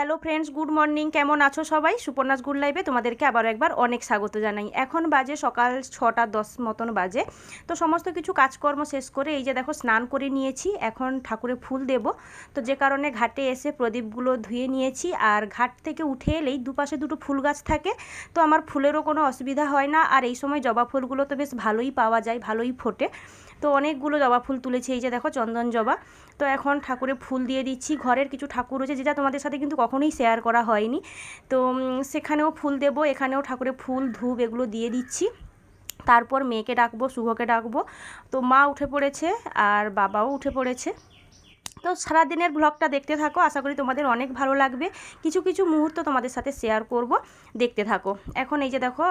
Hello friends good morning কেমন আছো সবাই? সুপর্ণাস গুড লাইভে তোমাদেরকে আবার একবার অনেক স্বাগত জানাই। এখন বাজে সকাল ছটা দশ মতন বাজে। তো সমস্ত কিছু কাজকর্ম শেষ করে এই যে দেখো স্নান করে নিয়েছি, এখন ঠাকুরে ফুল দেব। তো যে কারণে ঘাটে এসে প্রদীপগুলো ধুয়ে নিয়েছি, আর ঘাট থেকে উঠে এলেই দুপাশে দুটো ফুল গাছ থাকে। তো আমার ফুলেরও কোনো অসুবিধা হয় না, আর এই সময় জবা ফুলগুলো তো বেশ ভালোই পাওয়া যায়, ভালোই ফোটে। তো অনেকগুলো জবা ফুল তুলেছি, এই যে দেখো চন্দন জবা। তো এখন ঠাকুরে ফুল দিয়ে দিচ্ছি। ঘরের কিছু ঠাকুর রয়েছে, যেটা তোমাদের সাথে কিন্তু কখনোই শেয়ার করা হয়নি। তো সেখানেও ফুল দেব, এখানেও ঠাকুরে ফুল, ধূপ এগুলো দিয়ে দিচ্ছি। তারপর মেয়েকে ডাকবো, শুভকে ডাকবো। তো মা উঠে পড়েছে আর বাবাও উঠে পড়েছে। তো সারাদিনের ব্লগটা দেখতে থাকো। আশা করি তোমাদের অনেক ভালো লাগবে। কিছু কিছু মুহূর্ত তোমাদের সাথে শেয়ার করব। দেখতে থাকো। এখন এই যে দেখো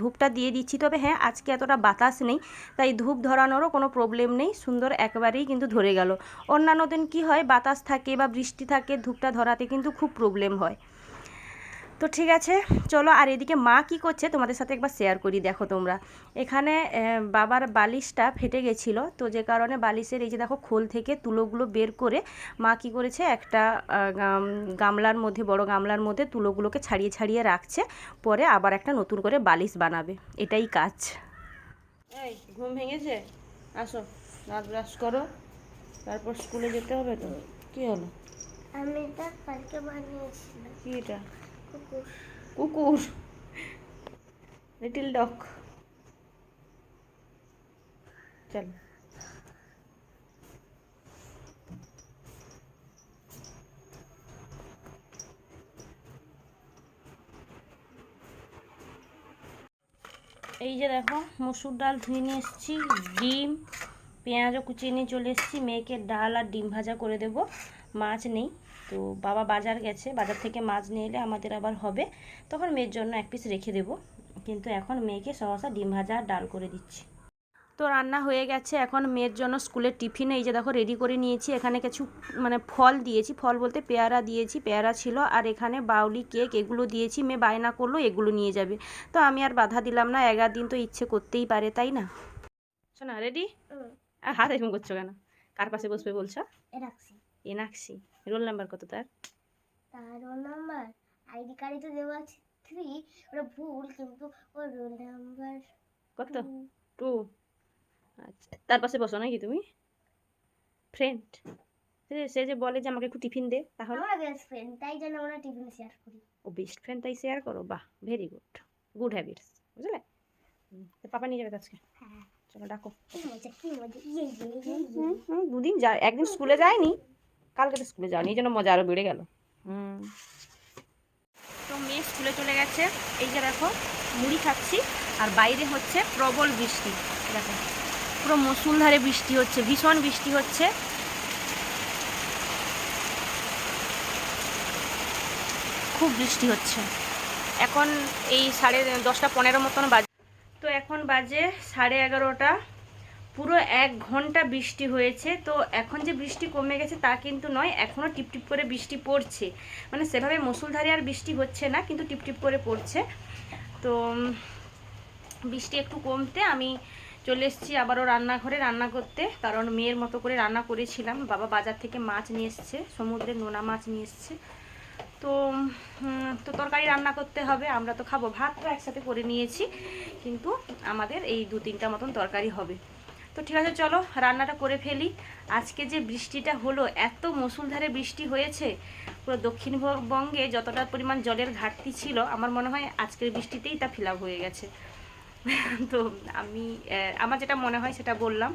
ধূপটা দিয়ে দিচ্ছি। তবে হ্যাঁ আজকে এতটা বাতাস নেই, তাই ধূপ ধরানোরও কোনো প্রবলেম নেই। সুন্দর একবারেই কিন্তু ধরে গেল। অন্যান্য দিন কী হয়, বাতাস থাকে বা বৃষ্টি থাকে, ধূপটা ধরাতে কিন্তু খুব প্রবলেম হয়। তো ঠিক আছে চলো আর এদিকে মা কি করছে তোমাদের সাথে একবার শেয়ার করি দেখো তোমরা। এখানে বাবার বালিশটা ফেটে গেছিল তো যে কারণে বালিশের এই যে দেখো খোল থেকে তুলোগুলো বের করে মা কি করেছে একটা গামলার মধ্যে বড় গামলার মধ্যে তুলোগুলোকে ছাড়িয়ে ছাড়িয়ে রাখছে পরে আবার একটা নতুন করে বালিশ বানাবে এটাই কাজ। এই ঘুম ভেঙেছে? আসো দাঁত ব্রাশ করো তারপর স্কুলে যেতে হবে তো? কি হলো? আমি এটা কালকে বানিয়েছিলাম। কি এটা? কুকুর। লিটিল ডগ চল। এই যে দেখো, মসুর ডাল ধুয়ে নিয়ে এসেছি, ডিম, পেঁয়াজও কুচিয়ে নিয়ে চলে এসেছি, মেয়েকে ডাল আর ডিম ভাজা করে দেব, মাছ নেই। তো বাবা বাজার গেছে বাজার থেকে মাছ নিয়ে এলে আমাদের আবার হবে। তখন মেয়ের জন্য এক পিস রেখে দেব। কিন্তু এখন মেয়েকে সহসা ডিম ভাজা আর ডাল করে দিচ্ছি। তো রান্না হয়ে গেছে। এখন মেয়ের জন্য স্কুলের টিফিন এই যে দেখো রেডি করে নিয়েছি। এখানে কিছু মানে ফল দিয়েছি। ফল বলতে পেয়ারা দিয়েছি পেয়ারা ছিল। আর এখানে বাউলি কেক এগুলো দিয়েছি। মেয়ে বায়না করল এগুলো নিয়ে যাবে। তো আমি আর বাধা দিলাম না। এগার দিন তো ইচ্ছে করতেই পারে তাই না? শোনা রেডি আর হাত এরকম করছ কেন? কার পাশে বসবে বলছো? এ রোল নাম্বার কত তার? তার রোল নাম্বার আইডি কার্ডে তো দেওয়া আছে থ্রি ওটা ভুল কিন্তু ওর রোল নাম্বার কত? টু আচ্ছা তার পাশে বসো নাকি তুমি? ফ্রেন্ড সে যে বলে যে আমাকে একটু টিফিন দে তাহলে? আমরা বেস্ট ফ্রেন্ড তাই জন্য আমরা টিফিন শেয়ার করি। ও বেস্ট ফ্রেন্ড তাই শেয়ার করো? বাহ ভেরি গুড গুড হ্যাবিটস বুঝলে? তো পাপা নিয়ে যাবে আজকে? হ্যাঁ। চলো ডাকো। কি মজা কি মজা ইয়ে ইয়ে ইয়ে ইয়ে। হুম, হুম, দুদিন যা একদিন স্কুলে যায়নি? কালকে তো স্কুলে যাওনি, এই জন্য মজা আরও বেড়ে গেল। তো মেয়ে স্কুলে চলে গেছে। এই যে দেখো, মুড়ি খাচ্ছি, আর বাইরে হচ্ছে প্রবল বৃষ্টি। দেখো, পুরো মুসুলধারে বৃষ্টি হচ্ছে, ভীষণ বৃষ্টি হচ্ছে। খুব বৃষ্টি হচ্ছে। এখন এই সাড়ে দশটা পনেরো মতন বাজে। তো এখন বাজে সাড়ে এগারোটা। পুরো এক ঘণ্টা বৃষ্টি হয়েছে, তো এখন যে বৃষ্টি কমে গেছে তা কিন্তু নয় এখনও টিপটিপ করে বৃষ্টি পড়ছে। মানে সেভাবে মুসুলধারে আর বৃষ্টি হচ্ছে না, কিন্তু টিপটিপ করে পড়ছে। তো বৃষ্টি একটু কমতে আমি চলে এসেছি আবারও রান্নাঘরে রান্না করতে, কারণ মেয়ের মতো করে রান্না করেছিলাম। বাবা বাজার থেকে মাছ নিয়ে এসছে সমুদ্রের নোনা মাছ নিয়ে এসছে। তো তো তরকারি রান্না করতে হবে, আমরা তো খাব ভাত তো একসাথে করে নিয়েছি, কিন্তু আমাদের এই দু তিনটা মতন তরকারি হবে। তো ঠিক আছে, চলো রান্নাটা করে ফেলি। আজকে যে বৃষ্টিটা হলো, এত মুসুলধারে বৃষ্টি হয়েছে, পুরো দক্ষিণবঙ্গে যতটা পরিমাণ জলের ঘাটতি ছিল, আমার মনে হয় আজকের বৃষ্টিতেই তা ফিল হয়ে গেছে। তো আমি আমার যেটা মনে হয় সেটা বললাম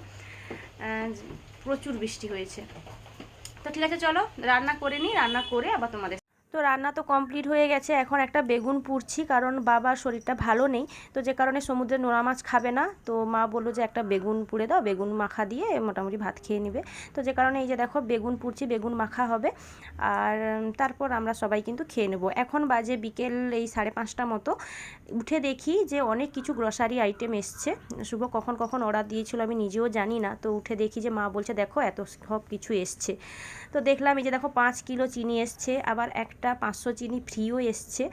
প্রচুর বৃষ্টি হয়েছে। তো ঠিক আছে, চলো রান্না করে নিই, রান্না করে আবার তোমাদের তো রান্না তো কমপ্লিট হয়ে গেছে, এখন একটা বেগুন পুড়ছি কারণ বাবার শরীরটা ভালো নেই, তো যে কারণে সমুদ্রে নোনা মাছ খাবে না, তো মা বলল যে একটা বেগুন পুড়ে দাও, বেগুন মাখা দিয়ে মোটামুটি ভাত খেয়ে নেবে। তো যে কারণে এই যে দেখো বেগুন পুড়ছি, বেগুন মাখা হবে, আর তারপর আমরা সবাই কিন্তু খেয়ে নেব। এখন বাজে বিকেল এই সাড়ে পাঁচটা মতো, উঠে দেখি যে অনেক কিছু গ্রসারি আইটেম এসছে। শুভ কখন কখন অর্ডার দিয়েছিল আমি নিজেও জানি না, তো উঠে দেখি যে মা বলছে, দেখো এত সব কিছু এসছে। তো দেখলাম এই যে দেখো পাঁচ কিলো চিনি এসছে, আবার এক একটা পাঁচশো চিনি ফ্রিও এসছে।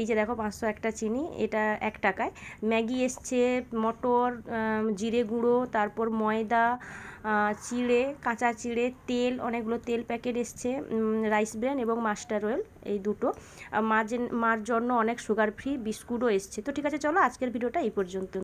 এই যে দেখো পাঁচশো একটা চিনি, এটা এক টাকায়। ম্যাগি এসছে, মটর জিরে গুঁড়ো, তারপর ময়দা চিড়ে, কাঁচা চিড়ে, তেল, অনেকগুলো তেল প্যাকেট এসছে রাইস ব্রেন এবং মাস্টার অয়েল, এই দুটো। মার মার জন্য অনেক সুগার ফ্রি বিস্কুটও এসছে। তো ঠিক আছে, চলো আজকের ভিডিওটা এই পর্যন্ত।